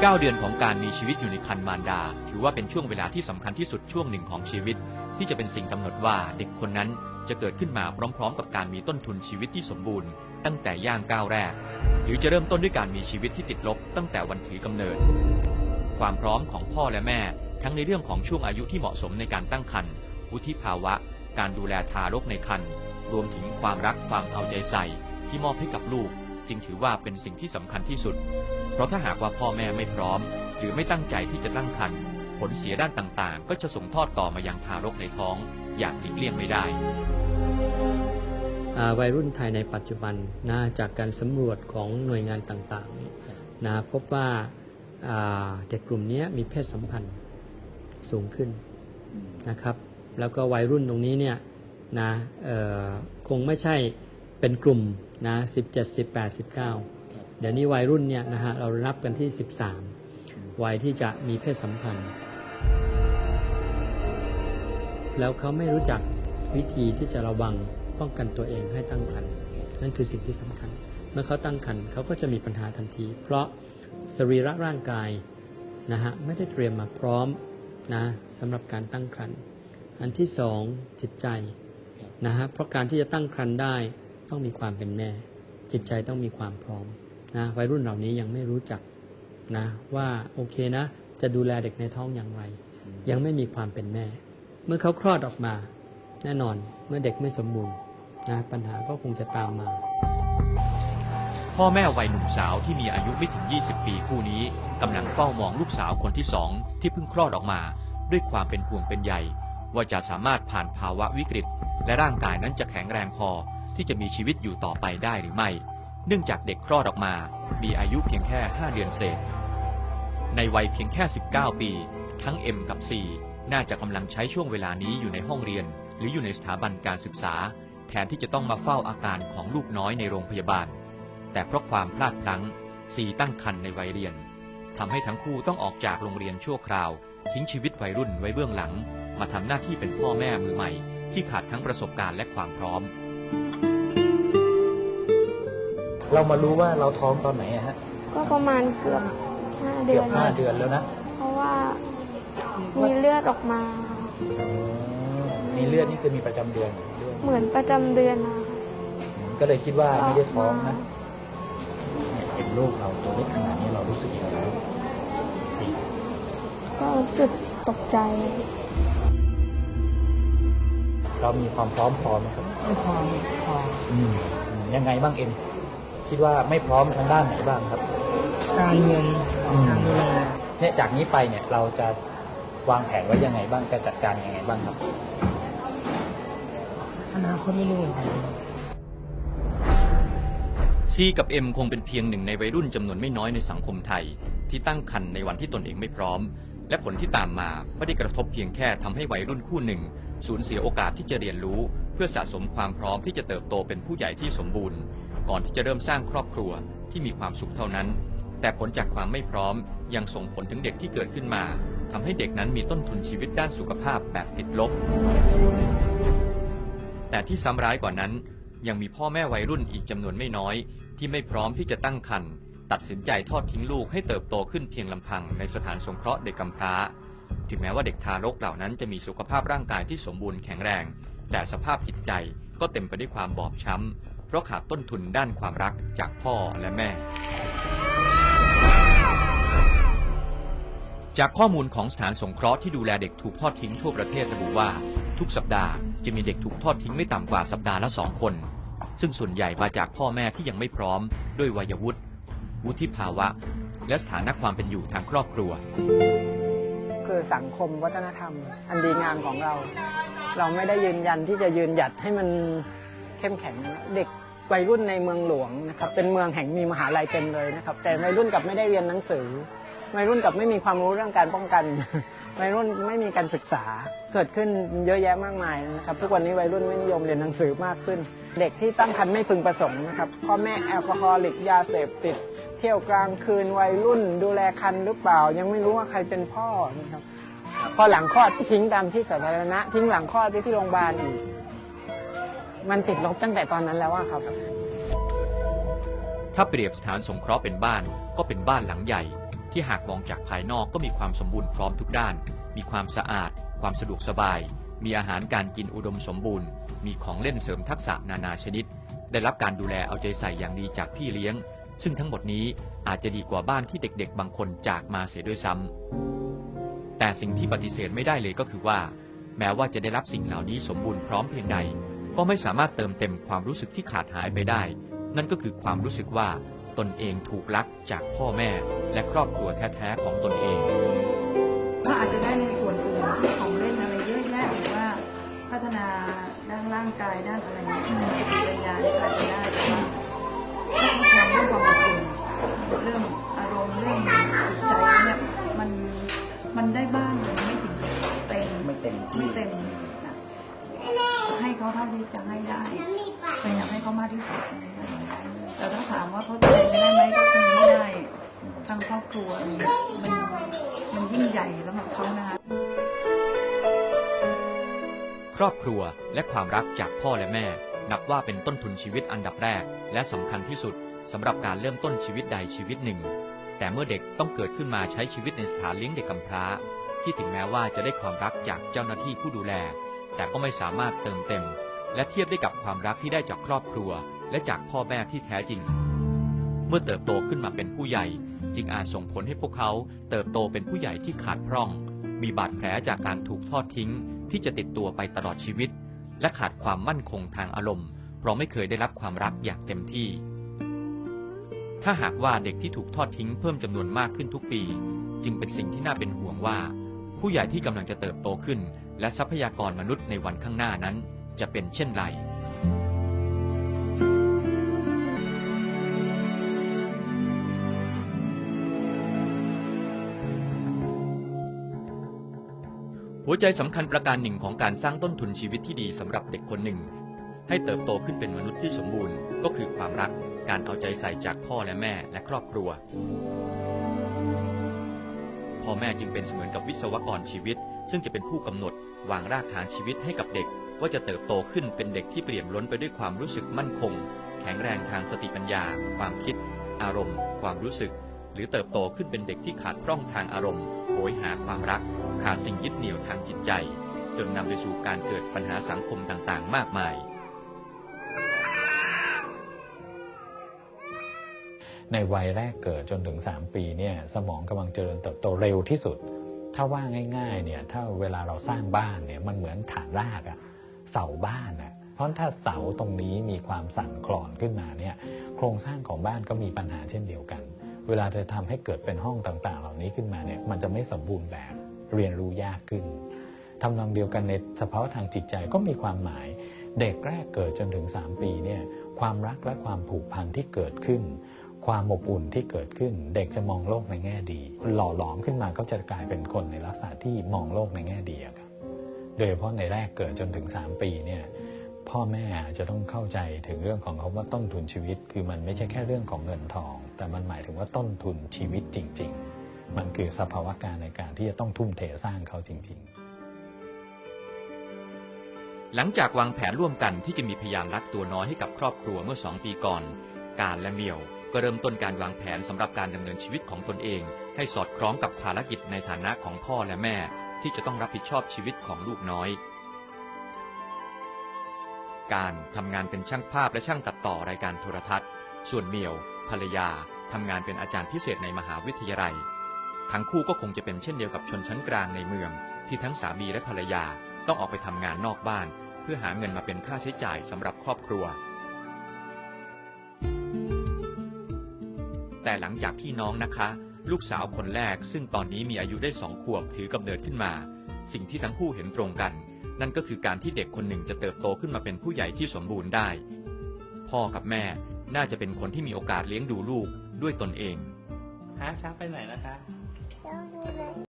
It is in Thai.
9 เดือนของการมีชีวิตอยู่ในครรภ์มารดา ถือว่าเป็นช่วงเวลาที่สำคัญที่สุดช่วงหนึ่งของชีวิต ที่จะเป็นสิ่งกำหนดว่าเด็กคนนั้นจะเกิดขึ้นมาพร้อม ๆ กับการมีต้นทุนชีวิตที่สมบูรณ์ ตั้งแต่ย่างก้าวแรก หรือจะเริ่มต้นด้วยการมีชีวิตที่ติดลบ ตั้งแต่วันถือกำเนิด ความพร้อมของพ่อและแม่ ทั้งในเรื่องของช่วงอายุที่เหมาะสมในการตั้งครรภ์วุฒิภาวะ การดูแลทารกในครรภ์รวมถึงความรักความเอาใจใส่ที่มอบให้กับลูก จึงถือว่าเป็นสิ่งที่สำคัญที่สุด ราะถ้าหากว่าพ่อแม่ไม่พร้อม หรือไม่ตั้งใจที่จะตั้งครรภ์ผลเสียด้านต่างๆ ก็จะส่งทอดต่อมายังทารกในท้อง อย่างหลีกเลี่ยงไม่ได้วัยรุ่นไทยในปัจจุบันนะจากการสำรวจของหน่วยงานต่างๆเนี่ยนะพบว่าเด็กกลุ่มนี้มีเพศสัมพันธ์สูงขึ้นนะครับ แล้วก็วัยรุ่นตรงนี้เนี่ยนะคงไม่ใช่เป็นกลุ่มนะ17 18 19 เดี๋ยวนี้วัยรุ่นเนี่ยนะฮะเรารับกันที่ 13 วัยที่จะมีเพศสัมพันธ์ แล้วเขาไม่รู้จักวิธีที่จะระวังป้องกันตัวเองให้ตั้งครรภ์นั่นคือสิ่งที่สำคัญ เมื่อเขาตั้งครรภ์เขาก็จะมีปัญหาทันที เพราะสรีระร่างกายนะฮะไม่ได้เตรียมมาพร้อมนะสำหรับการตั้งครรภ์อันที่สองจิตใจนะฮะเพราะการที่จะตั้งครรภ์ได้ต้องมีความเป็นแม่ จิตใจต้องมีความพร้อม นะวัยรุ่นเหล่านี้ยังไม่รู้จักนะว่าโอเคนะ จะดูแลเด็กในท้องอย่างไร ยังไม่มีความเป็นแม่ เมื่อเขาคลอดออกมา แน่นอนเมื่อเด็กไม่สมบูรณ์นะปัญหาก็คงจะตามมา พ่อแม่วัยหนุ่มสาวที่มีอายุไม่ถึง 20 ปีคู่นี้กำลังเฝ้ามองลูกสาวคนที่สองที่เพิ่งคลอดออกมา ด้วยความเป็นห่วงเป็นใยว่าจะสามารถผ่านภาวะวิกฤต และร่างกายนั้นจะแข็งแรงพอที่จะมีชีวิตอยู่ต่อไปได้หรือไม่ เนื่องจากเด็กคลอดออกมา มีอายุเพียงแค่ 5 เดือนเศษ ในวัยเพียงแค่ 19 ปี ทั้ง M กับ C น่าจะกำลังใช้ช่วงเวลานี้อยู่ในห้องเรียน หรืออยู่ในสถาบันการศึกษา แทนที่จะต้องมาเฝ้าอาการของลูกน้อยในโรงพยาบาล แต่เพราะความพลาดพลั้งซีตั้งครรภ์ในวัยเรียนทำให้ทั้งคู่ต้องออกจากโรงเรียนชั่วคราว ทิ้งชีวิตวัยรุ่นไว้เบื้องหลัง มาทำหน้าที่เป็นพ่อแม่มือใหม่ ที่ขาดทั้งประสบการณ์และความพร้อม เรามารู้ว่าเราท้องตอนไหนอะฮะก็ประมาณเกือบห้าเดืเกืออนบห้าเดือนแล้วนะเพราะว่ามีเลือดออกมามีเลือดนี่คือมีประจำเดือนด้วยเหมือนประจำเดือนนะคะก็เลยคิดว่าไม่ได้ท้องนะเนี่ยเห็นลูกเราตัวเล็กขนาดนี้เรารู้สึกยังไงบ้างสี่ก็รู้สึกตกใจ เรามีความพร้อมพอไหมครับไม่พอพออืมอืมยังไงบ้างเอ็ม คิดว่าไม่พร้อมทางด้านไหนบ้างครับการเงินอืมการดูแลเนี่ยจากนี้ไปเนี่ยเราจะวางแผนไว้ยังไงบ้างจะจัดการยังไงบ้างครับอนาคตไม่รู้เหมือนกันซีกับเอ็มคงเป็นเพียงหนึ่งในวัยรุ่นจำนวนไม่น้อยในสังคมไทย ที่ตั้งครรภ์ในวันที่ตนเองไม่พร้อม และผลที่ตามมาไม่ได้กระทบเพียงแค่ทำให้วัยรุ่นคู่หนึ่ง สูญเสียโอกาสที่จะเรียนรู้ เพื่อสะสมความพร้อมที่จะเติบโตเป็นผู้ใหญ่ที่สมบูรณ์ ก่อนที่จะเริ่มสร้างครอบครัวที่มีความสุขเท่านั้น แต่ผลจากความไม่พร้อมยังส่งผลถึงเด็กที่เกิดขึ้นมาทำให้เด็กนั้นมีต้นทุนชีวิตด้านสุขภาพแบบติดลบ แต่ที่ซ้ำร้ายกว่านั้น ยังมีพ่อแม่วัยรุ่นอีกจำนวนไม่น้อย ที่ไม่พร้อมที่จะตั้งครรภ์ตัดสินใจทอดทิ้งลูกให้เติบโตขึ้นเพียงลำพังในสถานสงเคราะห์เด็กกำพร้า ถึงแม้ว่าเด็กทารกเหล่านั้นจะมีสุขภาพร่างกายที่สมบูรณ์แข็งแรง แต่สภาพจิตใจก็เต็มไปด้วยความบอบช้ำ เพราะขาดต้นทุนด้านความรักจากพ่อและแม่ จากข้อมูลของสถานสงเคราะห์ที่ดูแลเด็กถูกทอดทิ้งทั่วประเทศระบุว่า ทุกสัปดาห์จะมีเด็กถูกทอดทิ้งไม่ต่ำกว่าสัปดาห์ละสองคน ซึ่งส่วนใหญ่มาจากพ่อแม่ที่ยังไม่พร้อม ด้วยวัยวุฒิวุฒิภาวะ และสถานะความเป็นอยู่ทางครอบครัว คือสังคมวัฒนธรรม อันดีงามของเรา เราไม่ได้ยืนยันที่จะยืนหยัดให้มันเข้มแข็ง เด็ก วัยรุ่นในเมืองหลวงนะครับเป็นเมืองแห่งมีมหาลัยเต็มเลยนะครับแต่วัยรุ่นกับไม่ได้เรียนหนังสือวัยรุ่นกับไม่มีความรู้เรื่องการป้องกันวัยรุ่นไม่มีการศึกษาเกิดขึ้นเยอะแยะมากมายนะครับทุกวันนี้วัยรุ่นไม่นิยมเรียนหนังสือมากขึ้น เด็กที่ตั้งครรภ์ไม่พึงประสงค์นะครับพ่อแม่แอลกอฮอลิกยาเสพติด เที่ยวกลางคืนวัยรุ่น ดูแลคันหรือเปล่า ยังไม่รู้ว่าใครเป็นพ่อนะครับพอหลังคลอดทิ้งตามที่สาธารณะทิ้งหลังคลอดไปที่โรงพยาบาลอีก มันติดลบตั้งแต่ตอนนั้นแล้วอะครับ ถ้าเปรียบสถานสงเคราะห์เป็นบ้านก็เป็นบ้านหลังใหญ่ ที่หากมองจากภายนอกก็มีความสมบูรณ์พร้อมทุกด้าน มีความสะอาด ความสะดวกสบาย มีอาหารการกินอุดมสมบูรณ์ มีของเล่นเสริมทักษะนานาชนิด ได้รับการดูแลเอาใจใส่อย่างดีจากพี่เลี้ยง ซึ่งทั้งหมดนี้อาจจะดีกว่าบ้านที่เด็ก ๆ บางคนจากมาเสียด้วยซ้ำแต่สิ่งที่ปฏิเสธไม่ได้เลยก็คือว่า แม้ว่าจะได้รับสิ่งเหล่านี้สมบูรณ์พร้อมเพียงใด ก็ไม่สามารถเติมเต็มความรู้สึกที่ขาดหายไปได้ นั่นก็คือความรู้สึกว่าตนเองถูกลักจากพ่อแม่และครอบครัวแท้ๆของตนเองก็อาจจะได้ในส่วนอื่นที่ของเล่นอะไรเยอะแยะหรือว่าพัฒนาด้านร่างกายด้านอะไรเนี่ยสติปัญญาเนี่ยอาจจะได้แต่ว่าถ้าเขาทำเรื่องความอบอุ่นเรื่องอารมณ์เรื่องจิตใจเนี่ยมันมันได้บ้างมันไม่ถึงเต็มไม่เต็มไม่เต็มนะ ให้เขาเท่าที่จะให้ได้พยายามให้เขามากที่สุดแต่ถ้าถามว่าเขาจะเป็นไปได้ไหมก็คงไม่ได้ทั้งครอบครัวอะไรเงี้ยมันมันยิ่งใหญ่สำหรับเขานะคะครอบครัวและความรักจากพ่อและแม่ นับว่าเป็นต้นทุนชีวิตอันดับแรก และสำคัญที่สุดสำหรับการเริ่มต้นชีวิตใดชีวิตหนึ่ง แต่เมื่อเด็กต้องเกิดขึ้นมาใช้ชีวิตในสถานเลี้ยงเด็กกำพร้า ที่ถึงแม้ว่าจะได้ความรักจากเจ้าหน้าที่ผู้ดูแล แต่ก็ไม่สามารถเติมเต็ม และเทียบได้กับความรักที่ได้จากครอบครัว และจากพ่อแม่ที่แท้จริง เมื่อเติบโตขึ้นมาเป็นผู้ใหญ่ จึงอาจส่งผลให้พวกเขาเติบโตเป็นผู้ใหญ่ที่ขาดพร่อง มีบาดแผลจากการถูกทอดทิ้ง ที่จะติดตัวไปตลอดชีวิต และขาดความมั่นคงทางอารมณ์ เพราะไม่เคยได้รับความรักอย่างเต็มที่ ถ้าหากว่าเด็กที่ถูกทอดทิ้งเพิ่มจำนวนมากขึ้นทุกปี จึงเป็นสิ่งที่น่าเป็นห่วงว่า ผู้ใหญ่ที่กำลังจะเติบโตขึ้น และทรัพยากรมนุษย์ในวันข้างหน้านั้นจะเป็นเช่นไร หัวใจสำคัญประการหนึ่งของการสร้างต้นทุนชีวิตที่ดีสำหรับเด็กคนหนึ่ง ให้เติบโตขึ้นเป็นมนุษย์ที่สมบูรณ์ ก็คือความรักการเอาใจใส่จากพ่อและแม่และครอบครัวพ่อแม่จึงเป็นเสมือนกับวิศวกรชีวิต ซึ่งจะเป็นผู้กำหนดวางรากฐานชีวิตให้กับเด็ก ว่าจะเติบโตขึ้นเป็นเด็กที่เปี่ยมล้นไปด้วยความรู้สึกมั่นคง แข็งแรงทางสติปัญญา ความคิด อารมณ์ ความรู้สึก หรือเติบโตขึ้นเป็นเด็กที่ขาดพร่องทางอารมณ์โหยหาความรัก ขาดสิ่งยึดเหนี่ยวทางจิตใจ จนนำไปสู่การเกิดปัญหาสังคมต่างๆ มากมายในวัยแรกเกิดจนถึง 3 ปีเนี่ยสมองกำลังเจริญเติบโตเร็วที่สุด ถ้าว่าง่ายๆเนี่ยถ้าเวลาเราสร้างบ้านเนี่ยมันเหมือนฐานรากอะเสาบ้านอะเพราะถ้าเสาตรงนี้มีความสั่นคลอนขึ้นมาเนี่ยโครงสร้างของบ้านก็มีปัญหาเช่นเดียวกัน เวลาจะทำให้เกิดเป็นห้องต่างๆ เหล่านี้ขึ้นมาเนี่ยมันจะไม่สมบูรณ์แบบเรียนรู้ยากขึ้นทำนองเดียวกันในสภาวะทางจิตใจก็มีความหมาย เด็กแรกเกิดจนถึง 3 ปีเนี่ยความรักและความผูกพันที่เกิดขึ้น ความอบอุ่นที่เกิดขึ้น เด็กจะมองโลกในแง่ดี หล่อหลอมขึ้นมาก็จะกลายเป็นคนในลักษณะที่มองโลกในแง่ดีอะครับโดยเฉพาะในแรกเกิดจนถึง 3 ปีเนี่ยพ่อแม่จะต้องเข้าใจถึงเรื่องของเขาว่าต้นทุนชีวิต คือมันไม่ใช่แค่เรื่องของเงินทอง แต่มันหมายถึงว่าต้นทุนชีวิตจริง ๆ มันคือสภาวะการในการที่จะต้องทุ่มเทสร้างเขาจริง ๆ หลังจากวางแผนร่วมกันที่จะมีพยานรักตัวน้อยให้กับครอบครัวเมื่อสองปีก่อน การและเมียว ก็เริ่มต้นการวางแผนสำหรับการดำเนินชีวิตของตนเอง ให้สอดคล้องกับภารกิจในฐานะของพ่อและแม่ ที่จะต้องรับผิดชอบชีวิตของลูกน้อย การทำงานเป็นช่างภาพและช่างตัดต่อรายการโทรทัศน์ ส่วนเมียว ภรรยาทำงานเป็นอาจารย์พิเศษในมหาวิทยาลัย ทั้งคู่ก็คงจะเป็นเช่นเดียวกับชนชั้นกลางในเมือง ที่ทั้งสามีและภรรยาต้องออกไปทำงานนอกบ้าน เพื่อหาเงินมาเป็นค่าใช้จ่ายสำหรับครอบครัว แต่หลังจากที่น้องนะคะ ลูกสาวคนแรก ซึ่งตอนนี้มีอายุได้สองขวบถือกำเนิดขึ้นมา สิ่งที่ทั้งคู่เห็นตรงกัน นั่นก็คือการที่เด็กคนหนึ่งจะเติบโตขึ้นมาเป็นผู้ใหญ่ที่สมบูรณ์ได้ พ่อกับแม่น่าจะเป็นคนที่มีโอกาสเลี้ยงดูลูกด้วยตนเองฮะช้าไปไหนนะคะ